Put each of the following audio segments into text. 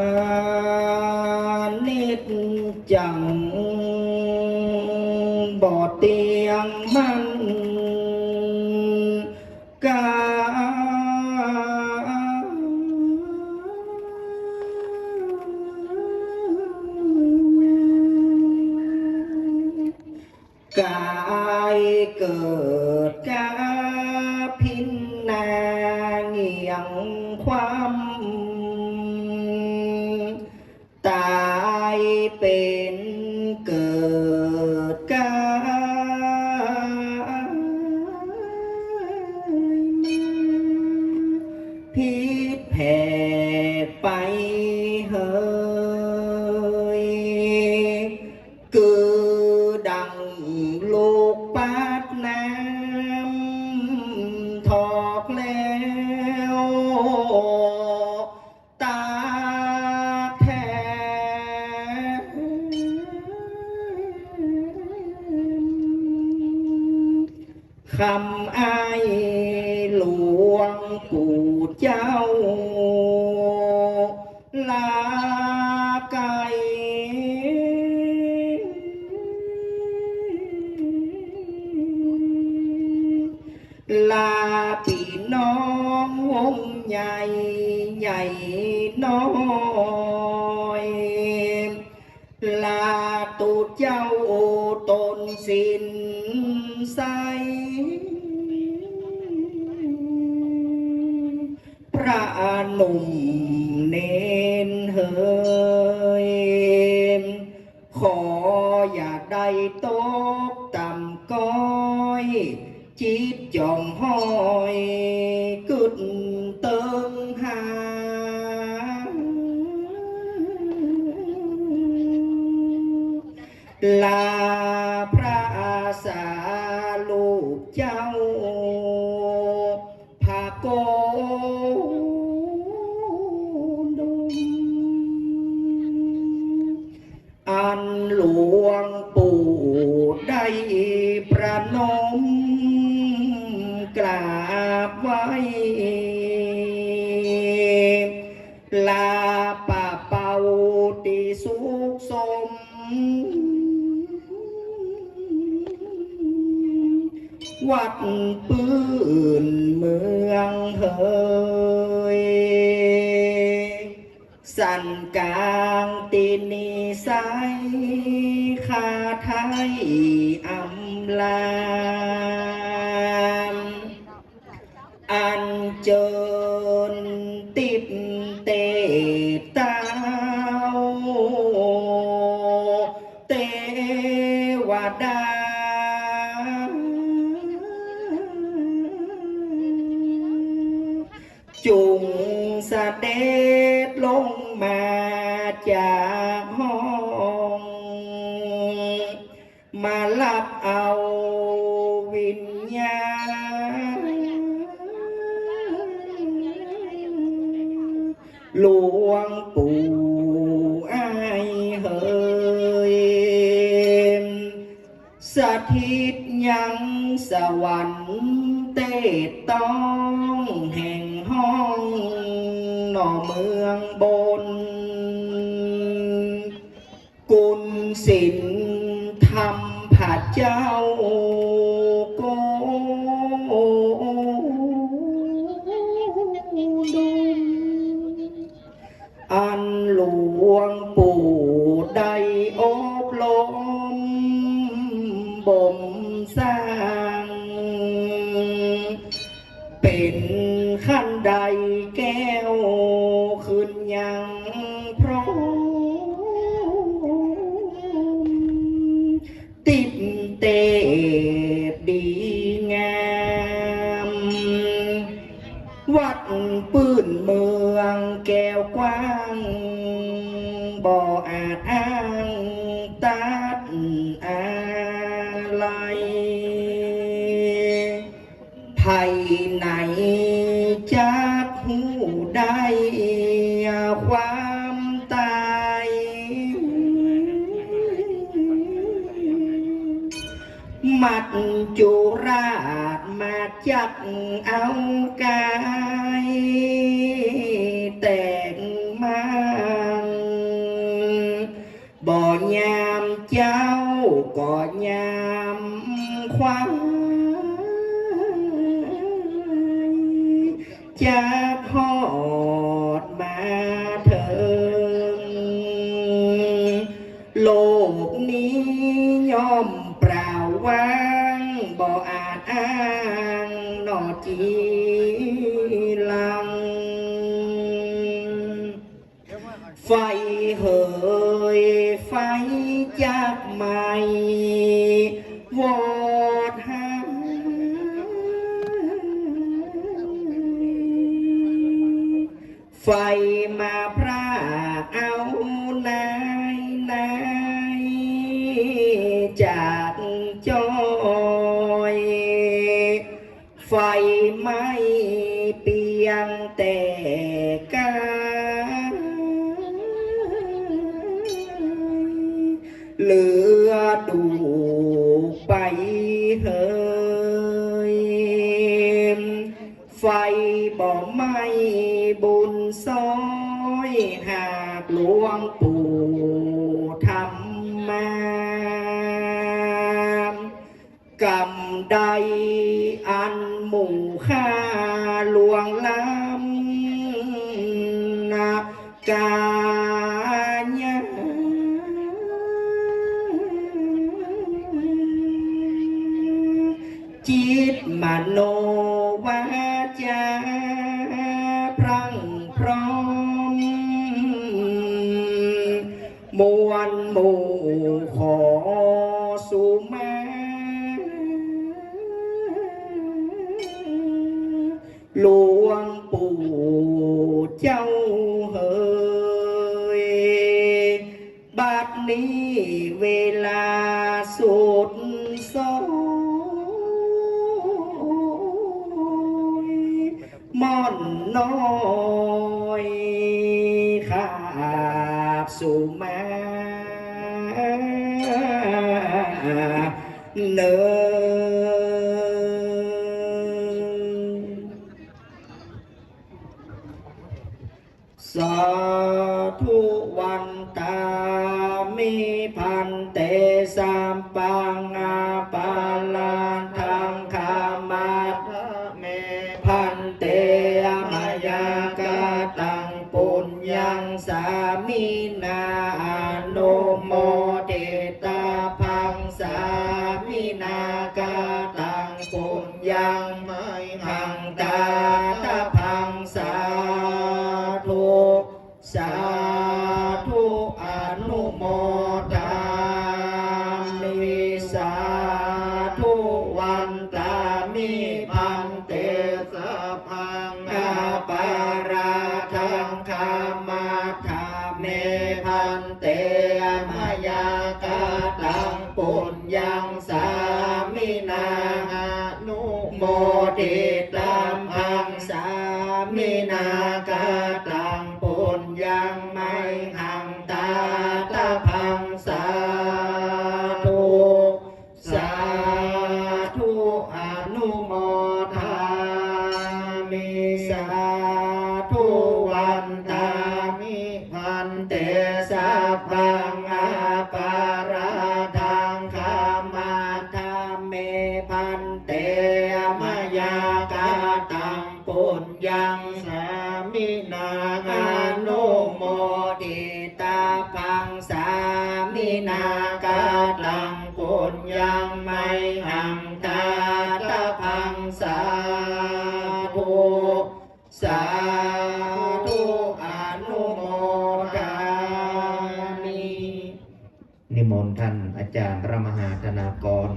อานิจจังบ่เตีย พิษแผ่ไปเฮยคือดังลูกปาดน้ำทอกแล้ว ตาแท้คำไอ้ลูก ลลาพี่น้องวงใหญ่ใหญ่น้ ระหนุ่มเนนเฮยขออย่าได้ตกต่ำก้อยจิตจองห้อยกึดเติงหาลาพระอาสาลูกเจ้า นมกราบไว้ลาป่าเป่าตีสุขสม วัดปืนเมืองเฮยสันกลางตีนีสายคาไทยอำลามอันเจิญติดเตตา วเทวดาจุงเสด็จลงม วิญญาณหลวงปู่อายเฮยสถิตยังส มบ่มสร้าง เป็นขั้นใดแก้วขึ้นยังพร้อมติดเตบดีงาม วัดปื้นเมืองแก้วกว้างบ่อาจอ้าง ความตายมัดจุราชมาจับเอากายแต่งมายามเจ้าก็ยามควายจา ลัง ไฟเหอ บุญซอยหากหลวงปู่ทำมากรรมใดอันหมู่ค่าลวงล้ำนากกา มวลหมู่ขอสุมาหลวงปู่เจ้า เนอสาธุวันตามิพันเตสามปังอาปาลานทางคามาทเมพันเตอมายากาตังปุญญังสามินาอนุโมเตตาพังสาินากาตังปุญญังไม่หังตาตาพังสาธุสาธุอนุโมทามิสาธุวันตามิพันเตสะพังอาปาราทังคามาธาเมพันเตอมายากาตังปุญญัง ปุญญังไม่หังตาตาพังสาธุสาธุอนุโมทามิสาธุวันตามิพันเตสัพพังอาปาราทังคามาธาเมพันเตมายากาตังปุญญัง จารย์พระมหาธนากร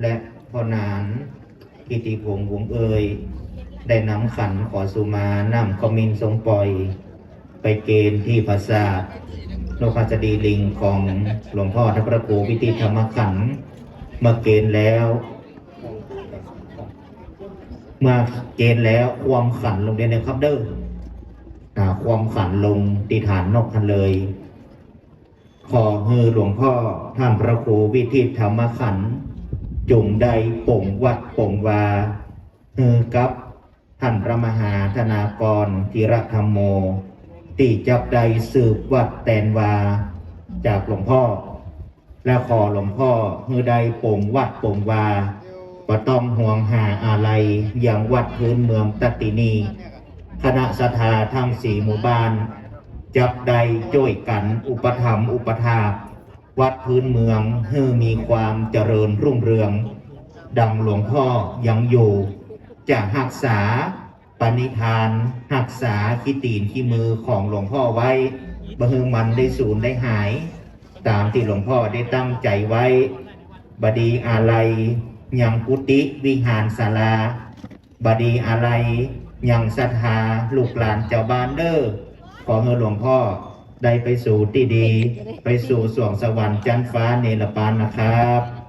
และพ่อนานกิติพงษ์วงเอ่ยได้นำขันขอสุมานำขมินทรงปล่อย ไปเกณฑ์ที่ปราสาทโลกาจดีลิงของหลวงพ่อทัพพระครูวิติธรรมขันมื่อเกณฑ์แล้วมื่อเกณฑ์แล้วความขันลงเดียวนะครับเด้อความขันลงตีฐานนกทันเลย ขอเฮอหลวงพ่อท่านพระครูวิทิธรรมขันธ์จงได้ป่งวัดป่งวาเฮอกับท่านพระมหาธนากรธีรธรรมโมตีจับใดสืบวัดแตนวา จากหลวงพ่อ และขอหลวงพ่อเฮือใดป่งวัดป่งวาก็ต้องห่วงหาอะไรอย่างวัดพื้นเมืองตตินี คณะสถาทั้งสี่หมู่บ้าน จับใดจ้วยกันอุปถัมภ์อุปถาวัดพื้นเมืองให้มีความเจริญรุ่งเรือง ดังหลวงพ่อยังอยู่ จะหักษาปณิธาน หักษาคิตีนขี้มือของหลวงพ่อไว้บะเฮึงมันได้สูญได้หาย ตามที่หลวงพ่อได้ตั้งใจไว้ บดีอะไรยังกุฏิวิหารศาลา บดีอะไรยังศรัทธาลูกหลานเจ้าบ้านเด้อ อให้หลวงพ่อได้ไปสู่ที่ดี ไปสู่สวงสวรรค์จันทร์ฟ้าเนรปานนะครับ